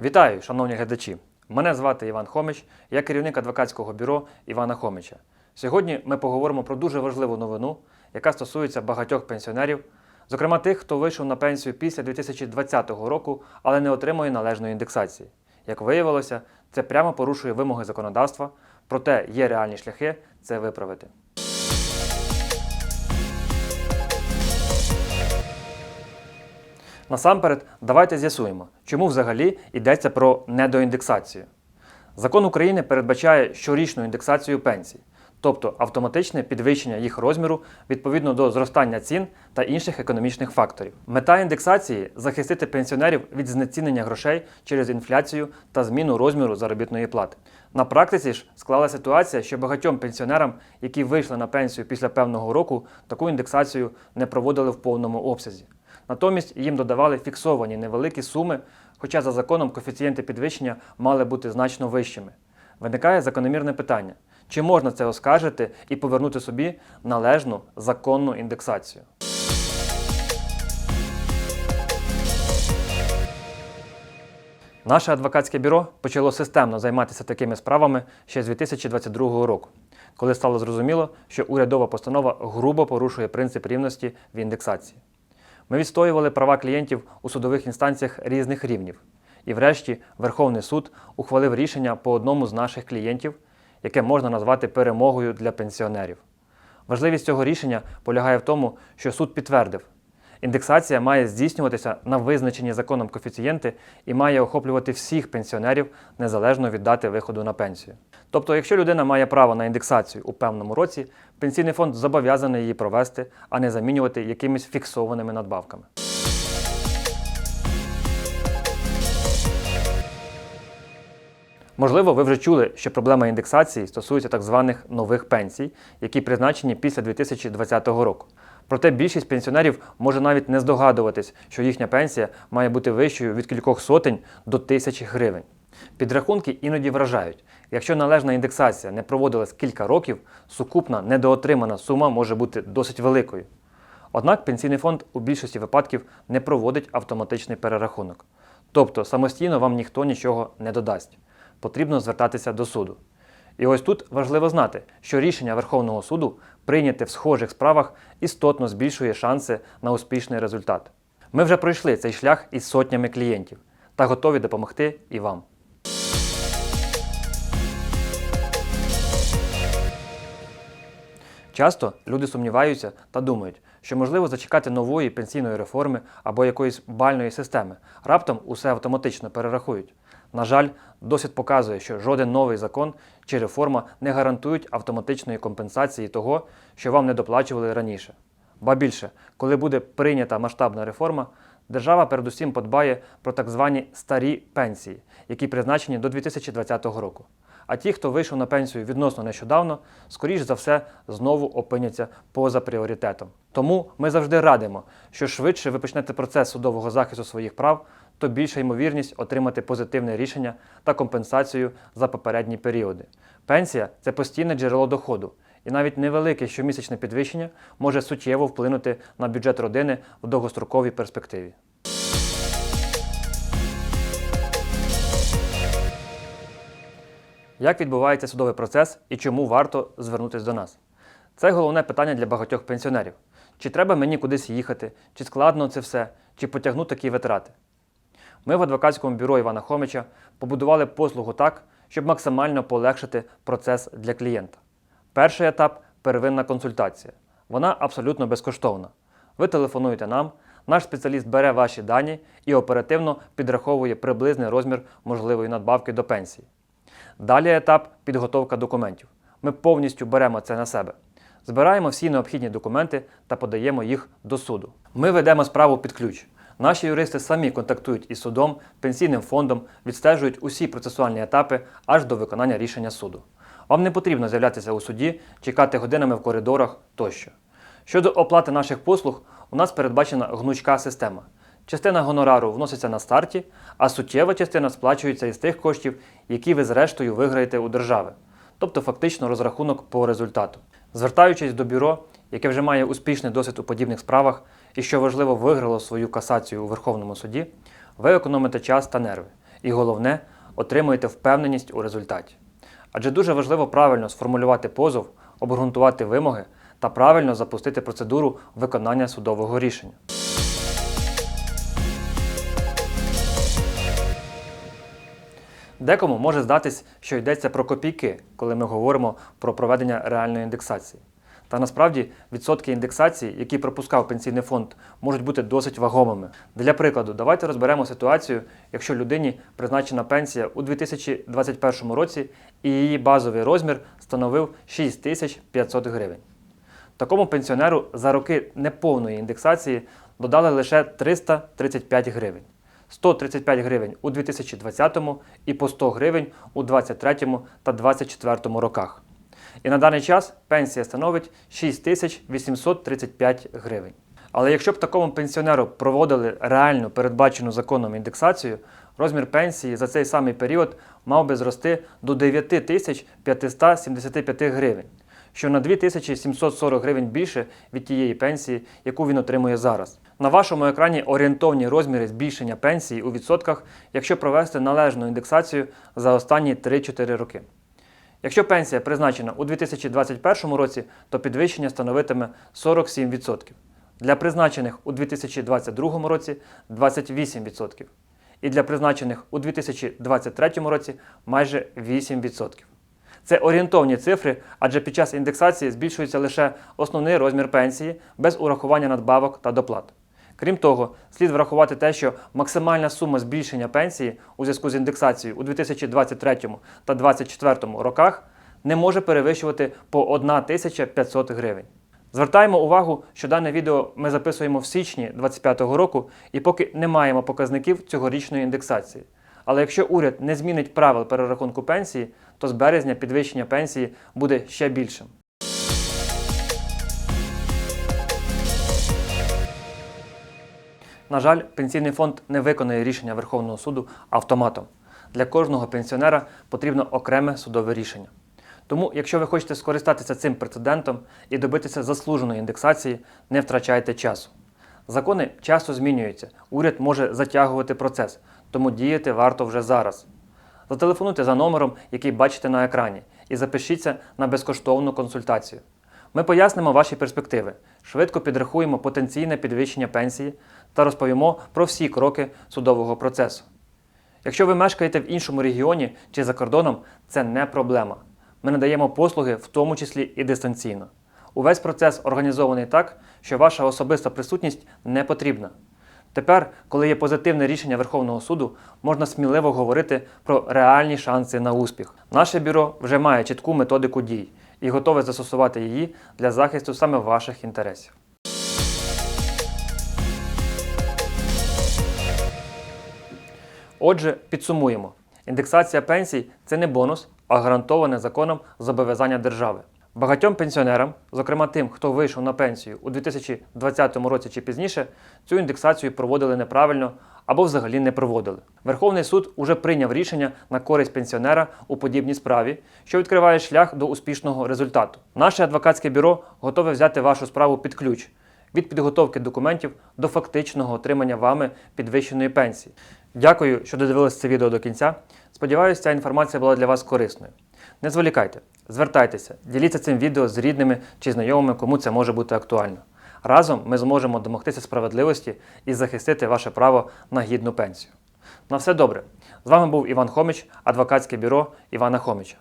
Вітаю, шановні глядачі! Мене звати Іван Хомич, я керівник адвокатського бюро Івана Хомича. Сьогодні ми поговоримо про дуже важливу новину, яка стосується багатьох пенсіонерів, зокрема тих, хто вийшов на пенсію після 2020 року, але не отримує належної індексації. Як виявилося, це прямо порушує вимоги законодавства, проте є реальні шляхи це виправити. Насамперед, давайте з'ясуємо, чому взагалі йдеться про недоіндексацію. Закон України передбачає щорічну індексацію пенсій, тобто автоматичне підвищення їх розміру відповідно до зростання цін та інших економічних факторів. Мета індексації захистити пенсіонерів від знецінення грошей через інфляцію та зміну розміру заробітної плати. На практиці ж склала ситуація, що багатьом пенсіонерам, які вийшли на пенсію після певного року, таку індексацію не проводили в повному обсязі. Натомість їм додавали фіксовані невеликі суми, хоча за законом коефіцієнти підвищення мали бути значно вищими. Виникає закономірне питання: чи можна це оскаржити і повернути собі належну законну індексацію? Наше адвокатське бюро почало системно займатися такими справами ще з 2022 року, коли стало зрозуміло, що урядова постанова грубо порушує принцип рівності в індексації. Ми відстоювали права клієнтів у судових інстанціях різних рівнів. І врешті Верховний суд ухвалив рішення по одному з наших клієнтів, яке можна назвати перемогою для пенсіонерів. Важливість цього рішення полягає в тому, що суд підтвердив, індексація має здійснюватися на визначені законом коефіцієнти і має охоплювати всіх пенсіонерів незалежно від дати виходу на пенсію. Тобто, якщо людина має право на індексацію у певному році, пенсійний фонд зобов'язаний її провести, а не замінювати якимись фіксованими надбавками. Можливо, ви вже чули, що проблема індексації стосується так званих нових пенсій, які призначені після 2020 року. Проте більшість пенсіонерів може навіть не здогадуватись, що їхня пенсія має бути вищою від кількох сотень до тисячі гривень. Підрахунки іноді вражають. Якщо належна індексація не проводилась кілька років, сукупна недоотримана сума може бути досить великою. Однак пенсійний фонд у більшості випадків не проводить автоматичний перерахунок. Тобто самостійно вам ніхто нічого не додасть. Потрібно звертатися до суду. І ось тут важливо знати, що рішення Верховного суду, прийняте в схожих справах, істотно збільшує шанси на успішний результат. Ми вже пройшли цей шлях із сотнями клієнтів та готові допомогти і вам. Часто люди сумніваються та думають, що можливо зачекати нової пенсійної реформи або якоїсь бальної системи. Раптом усе автоматично перерахують. На жаль, досвід показує, що жоден новий закон чи реформа не гарантують автоматичної компенсації того, що вам не доплачували раніше. Ба більше, коли буде прийнята масштабна реформа, держава передусім подбає про так звані старі пенсії, які призначені до 2020 року. А ті, хто вийшов на пенсію відносно нещодавно, скоріш за все знову опиняться поза пріоритетом. Тому ми завжди радимо, що швидше ви почнете процес судового захисту своїх прав, то більша ймовірність отримати позитивне рішення та компенсацію за попередні періоди. Пенсія це постійне джерело доходу, і навіть невелике щомісячне підвищення може суттєво вплинути на бюджет родини в довгостроковій перспективі. Як відбувається судовий процес і чому варто звернутися до нас? Це головне питання для багатьох пенсіонерів. Чи треба мені кудись їхати, чи складно це все, чи потягну такі витрати? Ми в адвокатському бюро Івана Хомича побудували послугу так, щоб максимально полегшити процес для клієнта. Перший етап первинна консультація. Вона абсолютно безкоштовна. Ви телефонуєте нам, наш спеціаліст бере ваші дані і оперативно підраховує приблизний розмір можливої надбавки до пенсії. Далі етап підготовка документів. Ми повністю беремо це на себе. Збираємо всі необхідні документи та подаємо їх до суду. Ми ведемо справу під ключ. Наші юристи самі контактують із судом, пенсійним фондом, відстежують усі процесуальні етапи аж до виконання рішення суду. Вам не потрібно з'являтися у суді, чекати годинами в коридорах тощо. Щодо оплати наших послуг, у нас передбачена гнучка система. Частина гонорару вноситься на старті, а суттєва частина сплачується із тих коштів, які ви зрештою виграєте у держави, тобто фактично розрахунок по результату. Звертаючись до бюро, яке вже має успішний досвід у подібних справах і, що важливо, виграло свою касацію у Верховному суді, ви економите час та нерви І головне, отримуєте впевненість у результаті. Адже дуже важливо правильно сформулювати позов, обґрунтувати вимоги та правильно запустити процедуру виконання судового рішення. Декому може здатись, що йдеться про копійки, коли ми говоримо про проведення реальної індексації. Та насправді відсотки індексації, які пропускав пенсійний фонд, можуть бути досить вагомими. Для прикладу, давайте розберемо ситуацію, якщо людині призначена пенсія у 2021 році і її базовий розмір становив 6500 гривень. Такому пенсіонеру за роки неповної індексації додали лише 335 гривень. 135 гривень у 2020 і по 100 гривень у 2023 та 2024 роках. І на даний час пенсія становить 6835 гривень. Але якщо б такому пенсіонеру проводили реальну передбачену законом індексацію, розмір пенсії за цей самий період мав би зрости до 9575 гривень, що на 2740 гривень більше від тієї пенсії, яку він отримує зараз. На вашому екрані орієнтовні розміри збільшення пенсії у відсотках, якщо провести належну індексацію за останні 3-4 роки. Якщо пенсія призначена у 2021 році, то підвищення становитиме 47%. Для призначених у 2022 році 28%. І для призначених у 2023 році майже 8%. Це орієнтовні цифри, адже під час індексації збільшується лише основний розмір пенсії без урахування надбавок та доплат. Крім того, слід врахувати те, що максимальна сума збільшення пенсії у зв'язку з індексацією у 2023 та 2024 роках не може перевищувати по 1500 гривень. Звертаємо увагу, що дане відео ми записуємо в січні 2025 року і поки не маємо показників цьогорічної індексації. Але якщо уряд не змінить правил перерахунку пенсії, то з березня підвищення пенсії буде ще більшим. На жаль, пенсійний фонд не виконує рішення Верховного суду автоматом. Для кожного пенсіонера потрібно окреме судове рішення. Тому, якщо ви хочете скористатися цим прецедентом і добитися заслуженої індексації, не втрачайте часу. Закони часто змінюються, уряд може затягувати процес, тому діяти варто вже зараз. Зателефонуйте за номером, який бачите на екрані, і запишіться на безкоштовну консультацію. Ми пояснимо ваші перспективи, швидко підрахуємо потенційне підвищення пенсії та розповімо про всі кроки судового процесу. Якщо ви мешкаєте в іншому регіоні чи за кордоном, це не проблема. Ми надаємо послуги, в тому числі і дистанційно. Увесь процес організований так, що ваша особиста присутність не потрібна. Тепер, коли є позитивне рішення Верховного суду, можна сміливо говорити про реальні шанси на успіх. Наше бюро вже має чітку методику дій і готове застосувати її для захисту саме ваших інтересів. Отже, підсумуємо: індексація пенсій це не бонус, а гарантоване законом зобов'язання держави. Багатьом пенсіонерам, зокрема тим, хто вийшов на пенсію у 2020 році чи пізніше, цю індексацію проводили неправильно або взагалі не проводили. Верховний суд уже прийняв рішення на користь пенсіонера у подібній справі, що відкриває шлях до успішного результату. Наше адвокатське бюро готове взяти вашу справу під ключ від підготовки документів до фактичного отримання вами підвищеної пенсії. Дякую, що додивилися це відео до кінця. Сподіваюся, ця інформація була для вас корисною. Не зволікайте, звертайтеся, діліться цим відео з рідними чи знайомими, кому це може бути актуально. Разом ми зможемо домогтися справедливості і захистити ваше право на гідну пенсію. На все добре. З вами був Іван Хомич, адвокатське бюро Івана Хомича.